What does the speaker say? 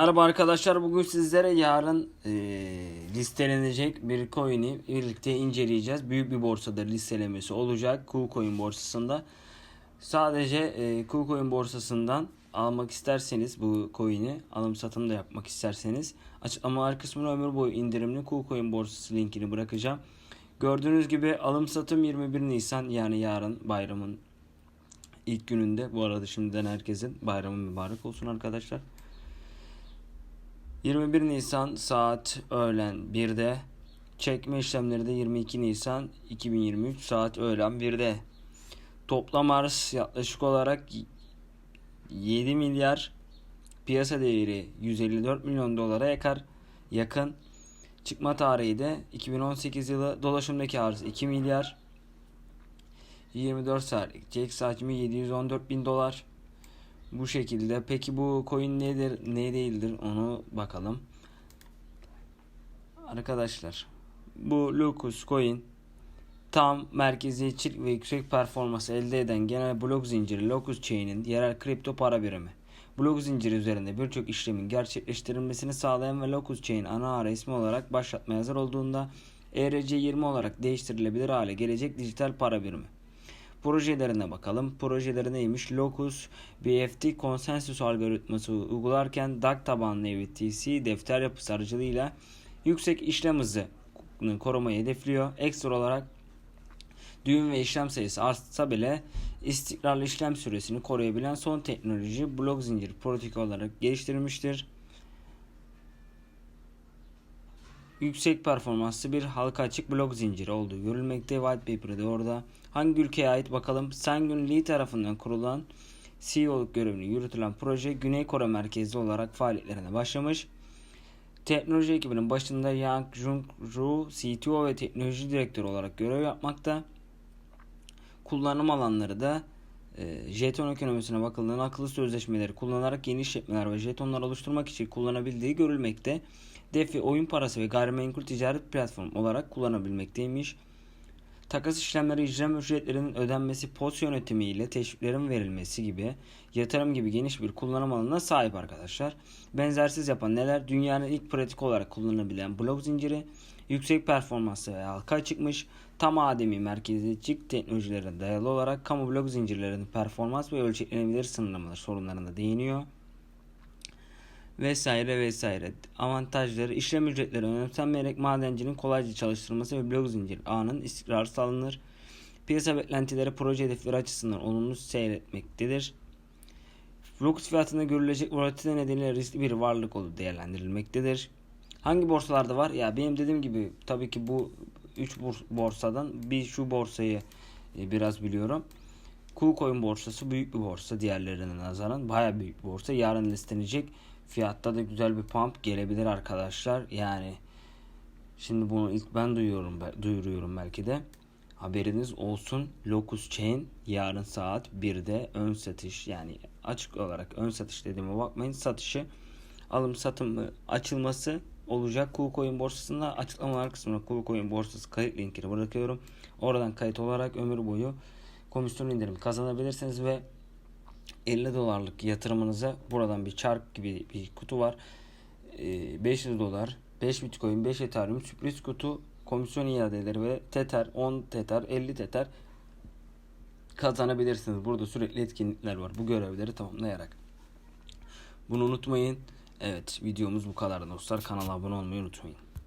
Merhaba arkadaşlar bugün sizlere yarın e, listelenecek bir coin'i birlikte inceleyeceğiz. Büyük bir borsada listelemesi olacak KuCoin borsasında. Sadece e, KuCoin borsasından almak isterseniz bu coin'i alım satım da yapmak isterseniz açıklamalar kısmına ömür boyu indirimli KuCoin borsası linkini bırakacağım. Gördüğünüz gibi alım satım 21 Nisan yani yarın bayramın ilk gününde. Bu arada şimdiden herkesin bayramı mübarek olsun arkadaşlar. 21 Nisan saat öğlen 1'de. Çekme işlemleri de 22 Nisan 2023 saat öğlen 1'de. Toplam arz yaklaşık olarak 7 milyar piyasa değeri 154 milyon dolara yakar yakın. Çıkma tarihi de 2018 yılı dolaşımdaki arz 2 milyar 24 saatlik çek hacmi 714 bin dolar. Bu şekilde. Peki bu coin nedir, ne değildir onu bakalım. Arkadaşlar bu Locus coin tam merkeziyetçilik ve yüksek performans elde eden genel blok zinciri Locus Chain'in yerel kripto para birimi. Blok zinciri üzerinde birçok işlemin gerçekleştirilmesini sağlayan ve Locus Chain ana ara ismi olarak başlatmaya hazır olduğunda ERC20 olarak değiştirilebilir hale gelecek dijital para birimi. Projelerine bakalım. Projeleri neymiş? Locus BFT konsensus algoritması uygularken DAG tabanlı EVTC defter yapısı aracılığıyla yüksek işlem hızı korumayı hedefliyor. Ekstra olarak düğüm ve işlem sayısı artsa bile istikrarlı işlem süresini koruyabilen son teknoloji blok zincir protokol olarak geliştirilmiştir. Yüksek performanslı bir halka açık blok zinciri olduğu görülmekte. White Paper'da orada. Hangi ülkeye ait bakalım? Sangun Lee tarafından kurulan CEO'luk görevini yürütülen proje Güney Kore merkezli olarak faaliyetlerine başlamış. Teknoloji ekibinin başında Yang Jung Ru CTO ve teknoloji direktörü olarak görev yapmakta. Kullanım alanları da e, jeton ekonomisine bakıldığında akıllı sözleşmeleri kullanarak yeni işletmeler ve jetonlar oluşturmak için kullanabildiği görülmekte. DeFi oyun parası ve gayrimenkul ticaret platformu olarak kullanabilmekteymiş. Takas işlemleri icra ücretlerinin ödenmesi, pos yönetimi ile teşviklerin verilmesi gibi yatırım gibi geniş bir kullanım alanına sahip arkadaşlar. Benzersiz yapan neler? Dünyanın ilk pratik olarak kullanılabilen blok zinciri, yüksek performanslı ve halka çıkmış, tam ademi merkeziyetçi teknolojilere dayalı olarak kamu blok zincirlerinin performans ve ölçeklenebilir sınırlamalar sorunlarına değiniyor vesaire vesaire. Avantajları işlem ücretleri önemsenmeyerek madencinin kolayca çalıştırılması ve blok zincir ağının istikrarı sağlanır. Piyasa beklentileri proje hedefleri açısından olumlu seyretmektedir. Flux fiyatında görülecek volatilite nedeniyle riskli bir varlık olduğu değerlendirilmektedir. Hangi borsalarda var? Ya benim dediğim gibi tabii ki bu 3 borsadan bir şu borsayı e, biraz biliyorum. KuCoin borsası büyük bir borsa diğerlerine nazaran. Baya büyük bir borsa. Yarın listelenecek. Fiyatta da güzel bir pump gelebilir arkadaşlar. Yani şimdi bunu ilk ben duyuyorum duyuruyorum belki de. Haberiniz olsun. Locus Chain yarın saat 1'de ön satış yani açık olarak ön satış dediğime bakmayın. Satışı alım satımı açılması olacak. KuCoin borsasında açıklamalar kısmına KuCoin borsası kayıt linkini bırakıyorum. Oradan kayıt olarak ömür boyu komisyon indirimi kazanabilirsiniz ve 50 dolarlık yatırımınıza buradan bir çark gibi bir kutu var. 500 dolar, 5 bitcoin, 5 ethereum sürpriz kutu komisyon iadeleri ve tether 10 tether 50 tether kazanabilirsiniz. Burada sürekli etkinlikler var. Bu görevleri tamamlayarak. Bunu unutmayın. Evet videomuz bu kadar dostlar. Kanala abone olmayı unutmayın.